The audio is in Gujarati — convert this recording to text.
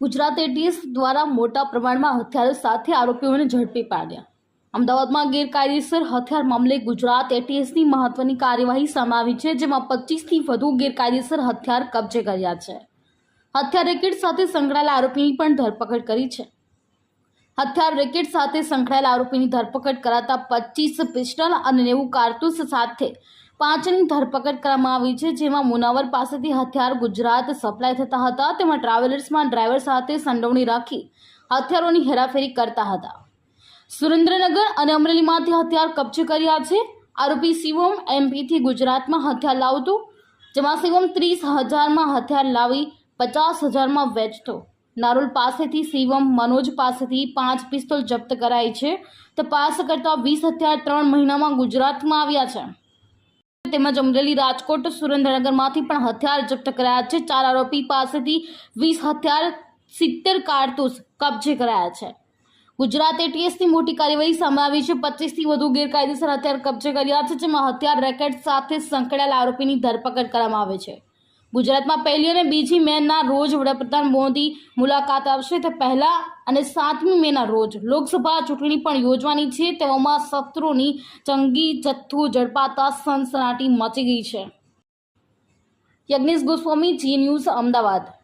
ગુજરાત એટીએસ દ્વારા મોટા પ્રમાણમાં હથિયારો સાથે આરોપીઓને ઝડપી પાડ્યા. અમદાવાદમાં ગેરકાયદેસર હથિયાર મામલે ગુજરાત એટીએસની મહત્વની કાર્યવાહી સામે આવી છે, જેમાં પચીસથી વધુ ગેરકાયદેસર હથિયાર કબજે કર્યા છે. હથિયાર રેકેટ સાથે સંકળાયેલા આરોપીની પણ ધરપકડ કરી છે. હથિયાર રેકેટ સાથે સંકળાયેલા આરોપીની ધરપકડ કરાતા પચીસ પિસ્ટલ અને નેવું કારતૂસ સાથે પાંચની ધરપકડ કરવામાં આવી છે, જેમાં મુનાવર પાસેથી હથિયાર ગુજરાત સપ્લાય થતા હતા. તેમાં ટ્રાવેલર્સમાં ડ્રાઈવર સાથે સંડોવણી રાખી હથિયારોની હેરાફેરી કરતા હતા. સુરેન્દ્રનગર અને અમરેલીમાંથી હથિયાર કબજે કર્યા છે. આરોપી શિવમ એમપીથી ગુજરાતમાં હથિયાર લાવતો, જેમાં શિવમ ત્રીસ હજારમાં હથિયાર લાવી પચાસ હજારમાં વેચતો. નારોલ પાસેથી શિવમ મનોજ પાસેથી પાંચ પિસ્તોલ જપ્ત કરાઈ છે. તપાસ કરતા વીસ હથિયાર ત્રણ મહિનામાં ગુજરાતમાં આવ્યા છે. તેમજ અમરેલી રાજકોટ સુરેન્દ્રનગરમાંથી પણ હથિયાર જપ્ત કરાયા છે. ચાર આરોપી પાસેથી વીસ હથિયાર, સિત્તેર કારતૂસ કબજે કરાયા છે. ગુજરાત એટીએસની મોટી કાર્યવાહી સામે છે. પચીસથી વધુ ગેરકાયદેસર હથિયાર કબજે કર્યા છે, જેમાં હથિયાર, રેકેટ સાથે સંકળાયેલા આરોપીની ધરપકડ કરવામાં આવે છે. ગુજરાતમાં પહેલી અને બીજી મેના રોજ વડાપ્રધાન મોદી મુલાકાત આવશે તે પહેલા અને સાતમી મેના રોજ લોકસભા ચૂંટણી પણ યોજવાની છે. તેવામાં શત્રુની ચંગી, જથ્થો, ઝડપાતા, સનસનાટી મચી ગઈ છે. Yagnesh Goswami, Zee news, Ahmedabad.